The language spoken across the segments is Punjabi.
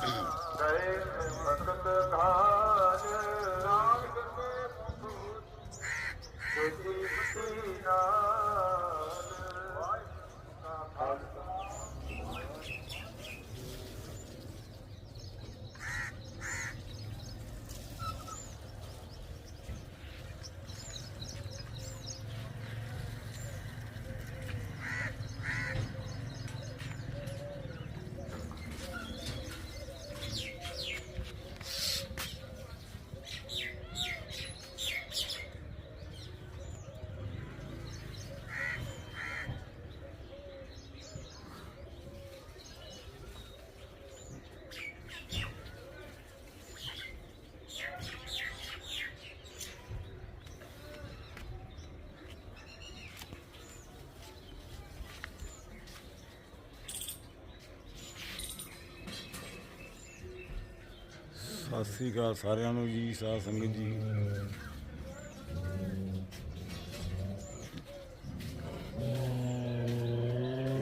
भक्त काज राम ਸਤਿ ਸ੍ਰੀ ਅਕਾਲ ਸਾਰਿਆਂ ਨੂੰ ਜੀ, ਸਾਧ ਸੰਗਤ ਜੀ।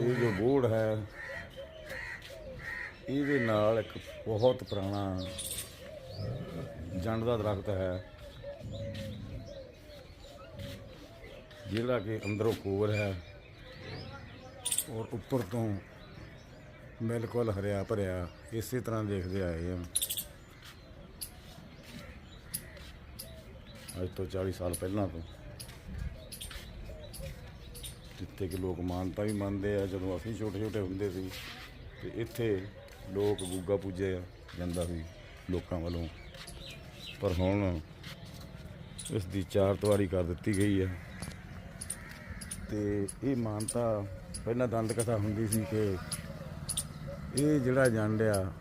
ਇਹ ਜੋ ਬੋੜ ਹੈ, ਇਹਦੇ ਨਾਲ ਇੱਕ ਬਹੁਤ ਪੁਰਾਣਾ ਜੰਡ ਦਾ ਦਰਖਤ ਹੈ, ਜਿਹੜਾ ਕਿ ਅੰਦਰੋਂ ਕੋਰ ਹੈ ਔਰ ਉੱਪਰ ਤੋਂ ਬਿਲਕੁਲ ਹਰਿਆ ਭਰਿਆ ਇਸੇ ਤਰ੍ਹਾਂ ਦੇਖਦੇ ਆਏ ਹਾਂ। ਅੱਜ ਤੋਂ 40 ਸਾਲ ਪਹਿਲਾਂ ਤੋਂ। ਜਿੱਥੇ ਕਿ ਲੋਕ ਮਾਨਤਾ ਵੀ ਮੰਨਦੇ ਆ, ਜਦੋਂ ਅਸੀਂ ਛੋਟੇ ਛੋਟੇ ਹੁੰਦੇ ਸੀ, ਤੇ ਇੱਥੇ ਲੋਕ ਗੁੱਗਾ ਪੂਜਿਆ ਜਾਂਦਾ ਸੀ ਲੋਕਾਂ ਵੱਲੋਂ। ਪਰ ਹੁਣ ਇਸ ਦੀ ਚਾਰ ਦੀਵਾਰੀ ਕਰ ਦਿੱਤੀ ਗਈ ਹੈ ਤੇ ਇਹ ਮਾਨਤਾ ਪਹਿਲਾਂ ਦੰਦ ਕਥਾ ਹੁੰਦੀ ਸੀ ਕਿ ਇਹ ਜਿਹੜਾ ਜੰਡਿਆ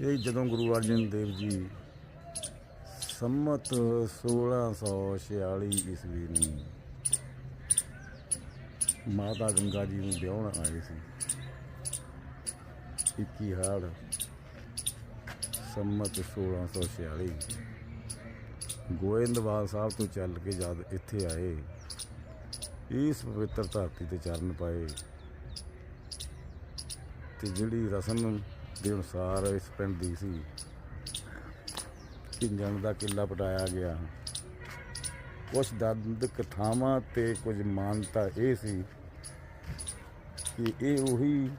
ਇਹ ਜਦੋਂ ਗੁਰੂ ਅਰਜਨ ਦੇਵ ਜੀ ਸੰਮਤ 1646 ਈਸਵੀ ਨੂੰ ਮਾਤਾ ਗੰਗਾ ਜੀ ਨੂੰ ਵਿਆਹਣ ਆਏ ਸੀ। 21 ਹਾੜ ਸੰਮਤ 1646 ਗੋਇੰਦਵਾਲ ਸਾਹਿਬ ਤੋਂ ਚੱਲ ਕੇ ਜਦ ਇੱਥੇ ਆਏ, ਇਸ ਪਵਿੱਤਰ ਧਰਤੀ ਤੇ ਚਰਨ ਪਾਏ ਤੇ ਜਿਹੜੀ ਰਸਮ ਦੇ ਅਨੁਸਾਰ ਇਸ ਪਿੰਡ ਦੀ ਸੀ ਕਿੰਜਣ ਦਾ ਕਿਲਾ ਪਟਾਇਆ ਗਿਆ। ਕੁਝ ਦੰਦ ਕਥਾਵਾਂ ਤੇ ਕੁਝ ਮਾਨਤਾ ਇਹ ਸੀ ਕਿ ਇਹ ਉਹੀ